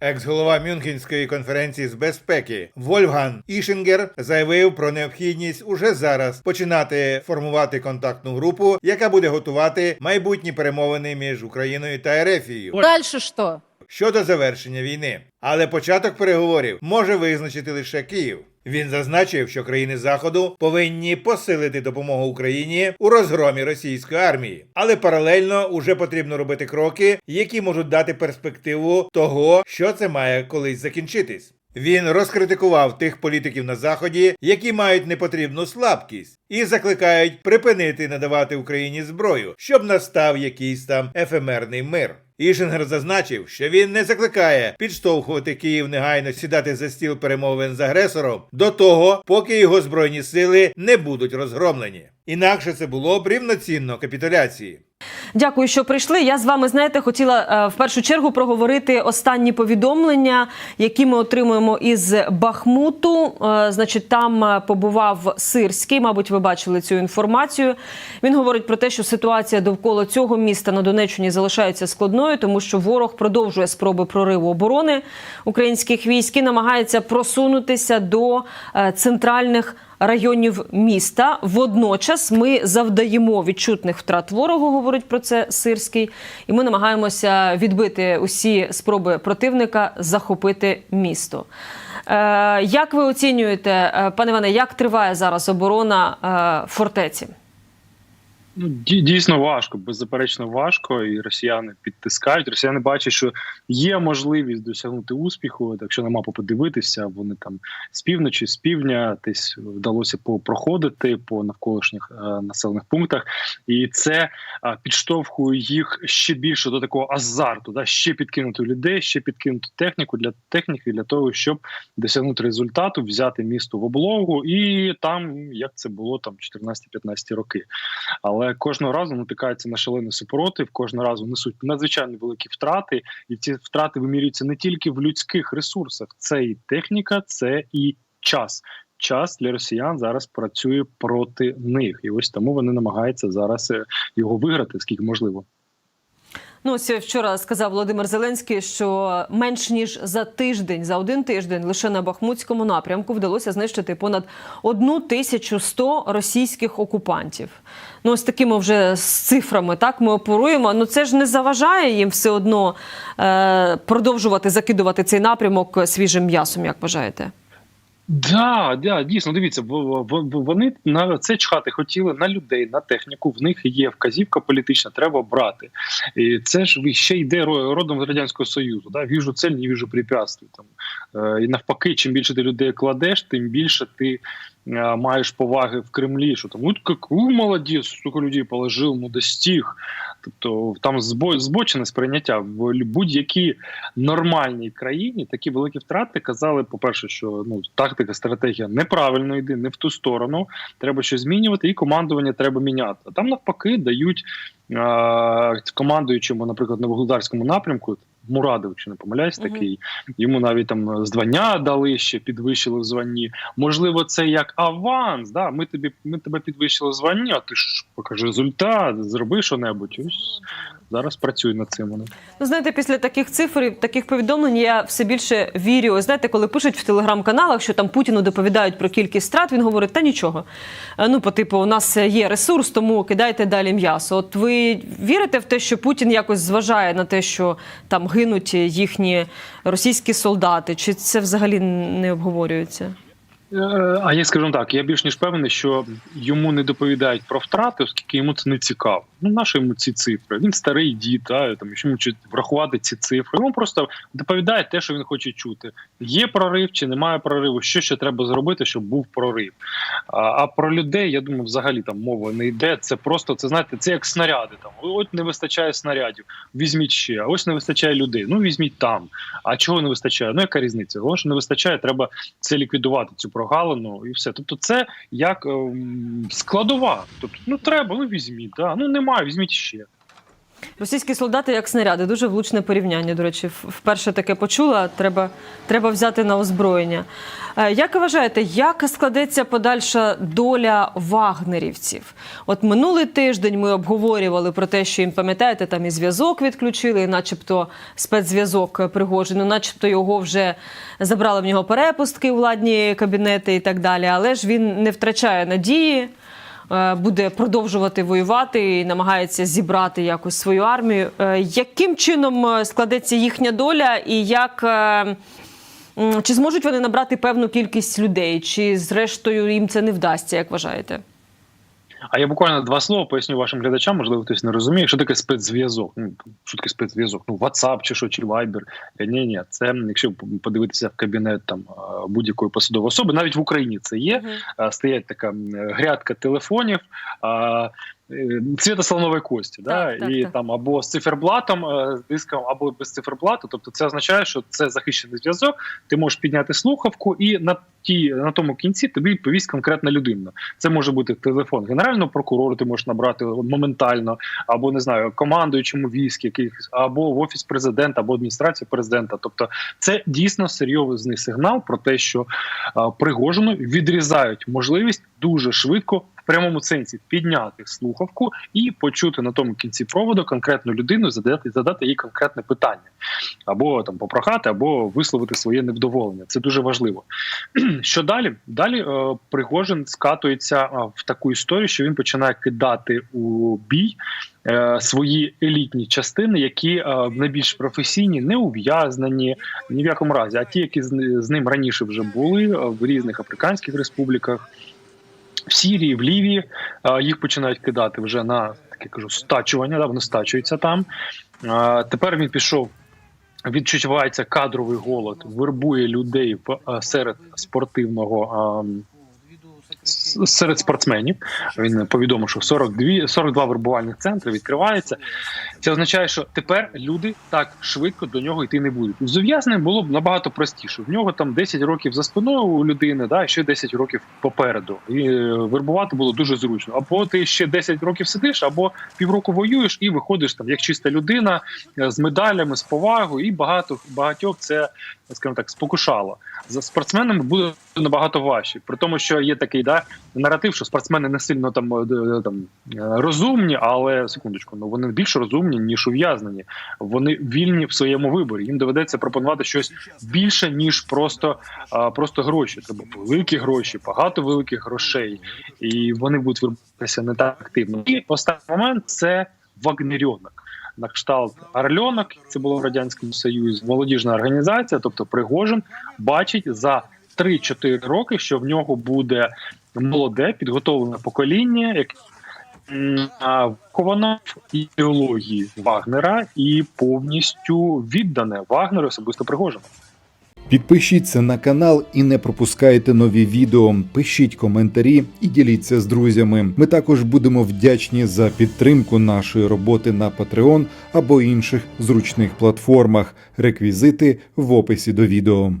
Екс-голова Мюнхенської конференції з безпеки Вольфган Ішингер заявив про необхідність уже зараз починати формувати контактну групу, яка буде готувати майбутні перемовини між Україною та Ерефією Дальше що? щодо завершення війни. Але початок переговорів може визначити лише Київ. Він зазначив, що країни Заходу повинні посилити допомогу Україні у розгромі російської армії, але паралельно уже потрібно робити кроки, які можуть дати перспективу того, що це має колись закінчитись. Він розкритикував тих політиків на заході, які мають непотрібну слабкість, і закликають припинити надавати Україні зброю, щоб настав якийсь там ефемерний мир. Ішингер зазначив, що він не закликає підштовхувати Київ негайно сідати за стіл перемовин з агресором до того, поки його збройні сили не будуть розгромлені. Інакше це було б рівноцінно капітуляції. Дякую, що прийшли. Я з вами знаєте, хотіла е, в першу чергу проговорити останні повідомлення, які ми отримуємо із Бахмуту. Е, Значить, там е, побував Сирський. Мабуть, ви бачили цю інформацію. Він говорить про те, що ситуація довкола цього міста на Донеччині залишається складною, тому що ворог продовжує спроби прориву оборони українських військ і намагається просунутися до центральних районів міста. Водночас ми завдаємо відчутних втрат ворогу, говорить про це Сирський, і ми намагаємося відбити усі спроби противника захопити місто. Е, як ви оцінюєте, е, пане Іване, як триває зараз оборона е, фортеці? Ну, дій- дійсно важко, беззаперечно важко, і росіяни підтискають. Росіяни бачать, що є можливість досягнути успіху. От Якщо на мапу подивитися, вони там з півночі, з півдня десь вдалося проходити по навколишніх е, населених пунктах, і це е, підштовхує їх ще більше до такого азарту, да ще підкинути людей, ще підкинути техніку для техніки для того, щоб досягнути результату, взяти місто в облогу, і там як це було там 14-15 роки. Але кожного разу натикаються на шалений супротив, кожного разу несуть надзвичайно великі втрати, і ці втрати вимірюються не тільки в людських ресурсах, це і техніка, це і час. Час для росіян зараз працює проти них, і ось тому вони намагаються зараз е, його виграти, скільки можливо. Ну, ось вчора сказав Володимир Зеленський, що менш ніж за тиждень, за один тиждень, лише на Бахмутському напрямку вдалося знищити понад 1100 російських окупантів. Ну, ось такими вже з цифрами так ми оперуємо. Ну це ж не заважає їм все одно е, продовжувати закидувати цей напрямок свіжим м'ясом, як вважаєте? Да, да, дійсно, дивіться, вони на це чхати хотіли на людей, на техніку. В них є вказівка політична, треба брати. І це ж ще йде родом з радянського союзу. Да? Віжу цель, не віжу препятствий. Там Е, і навпаки, чим більше ти людей кладеш, тим більше ти е, маєш поваги в Кремлі. Що там от яку молодець, стільки людей положив, ну достиг. Тобто там збо- збочене сприйняття в будь-якій нормальній країні такі великі втрати казали, по-перше, що ну тактика, стратегія неправильно йде, не в ту сторону. Треба щось змінювати, і командування треба міняти. А там навпаки дають командуючому, наприклад, на Вугледарському напрямку. Мурадов, чи не помиляюсь, такий йому навіть там звання дали ще, підвищили в званні. Можливо, це як аванс. Да? Ми тобі ми тебе підвищили в званні, а ти ж покажи результат, зроби що-небудь. Ось зараз працюю над цим. Вони. Ну, знаєте, після таких цифр, таких повідомлень я все більше вірю. Знаєте, коли пишуть в телеграм-каналах, що там Путіну доповідають про кількість страт, він говорить, та нічого. Е, Ну, по типу, у нас є ресурс, тому кидайте далі м'ясо. От ви вірите в те, що Путін якось зважає на те, що там гинуть їхні російські солдати? Чи це взагалі не обговорюється? Е, А я скажу так, я більш ніж певний, що йому не доповідають про втрати, оскільки йому це не цікаво. Ну нащо йому ці цифри? Він старий дід, а, там що чи- врахувати ці цифри. Йому просто доповідає те, що він хоче чути. Є прорив чи немає прориву, що ще треба зробити, щоб був прорив. А, а про людей, я думаю, взагалі там мова не йде. Це просто це знаєте, це як снаряди. Там от не вистачає снарядів, візьміть ще. А ось не вистачає людей. Ну візьміть там. А чого не вистачає? Ну яка різниця? Того, що не вистачає, треба це ліквідувати, цю прогалину і все. Тобто, це як ем, складова. Тобто, ну треба, ну візьміть. Да. Ну немає, візьміть ще. Російські солдати як снаряди, дуже влучне порівняння. До речі, вперше таке почула. Треба, треба взяти на озброєння. Е, Як ви вважаєте, як складеться подальша доля вагнерівців? От минулий тиждень ми обговорювали про те, що їм пам'ятаєте, там і зв'язок відключили, і начебто спецзв'язок Пригожину, начебто його вже забрали в нього перепустки владні кабінети і так далі. Але ж він не втрачає надії буде продовжувати воювати і намагається зібрати якось свою армію. Е, Яким чином е, складеться їхня доля, і як е, чи зможуть вони набрати певну кількість людей, чи зрештою їм це не вдасться, як вважаєте? А я буквально два слова поясню вашим глядачам, можливо, хтось не розуміє, що таке спецзв'язок. Ну, що таке спецзв'язок? Ну, WhatsApp чи що, чи Viber. Ні, ні, це якщо подивитися в кабінет там е, будь-якої посадової особи, навіть в Україні це є. Е, Стоять така грядка телефонів. Е, Цвіта слонової кості, да? Так, так, і так. там або з циферблатом, з диском, або без циферблату. Тобто, це означає, що це захищений зв'язок. Ти можеш підняти слухавку, і на ті на тому кінці тобі відповість конкретна людина. Це може бути телефон генерального прокурора, ти можеш набрати моментально, або не знаю, командуючому військ, якихось, або в офіс президента, або адміністрації президента. Тобто, це дійсно серйозний сигнал про те, що Пригожину відрізають можливість дуже швидко. Прямому сенсі підняти слухавку і почути на тому кінці проводу конкретну людину, задати задати їй конкретне питання, або там попрохати, або висловити своє невдоволення. Це дуже важливо. Що далі? Далі е, Пригожин скатується е, в таку історію, що він починає кидати у бій е, свої елітні частини, які найбільш професійні, не ув'язнені ні в якому разі, а ті, які з, ним раніше вже були в різних африканських республіках. В Сірії, в Лівії їх починають кидати вже на таке кажу стачування. Да, вони стачуються там. Тепер він пішов відчувається кадровий голод, вербує людей серед спортивного. Серед спортсменів він повідомив, що 42, 42 вербувальних центри відкривається. Це означає, що тепер люди так швидко до нього йти не будуть. З ув'язненням було б набагато простіше. В нього там 10 років за спиною у людини, да, ще 10 років попереду. І е, вербувати було дуже зручно. Або ти ще 10 років сидиш, або півроку воюєш і виходиш там як чиста людина е, з медалями, з повагою, і багато багатьох це скажімо так спокушало. За спортсменами буде набагато важче. При тому, що є такий да наратив, що спортсмени не сильно там, е, е, там е, розумні, але секундочку, ну вони більш розумні ніж ув'язнені. Вони вільні в своєму виборі. Їм доведеться пропонувати щось більше ніж просто, а, просто гроші. Треба великі гроші, багато великих грошей, і вони будуть виробитися не так активно. І останній момент це вагнерьонок. На кшталт Орльонок, це було в радянському союзі, молодіжна організація, тобто Пригожин, бачить за 3-4 роки, що в нього буде молоде підготовлене покоління, яке м, а, виховано в ідеології Вагнера і повністю віддане Вагнеру особисто Пригожину. Підпишіться на канал і не пропускайте нові відео. Пишіть коментарі і діліться з друзями. Ми також будемо вдячні за підтримку нашої роботи на Patreon або інших зручних платформах. Реквізити в описі до відео.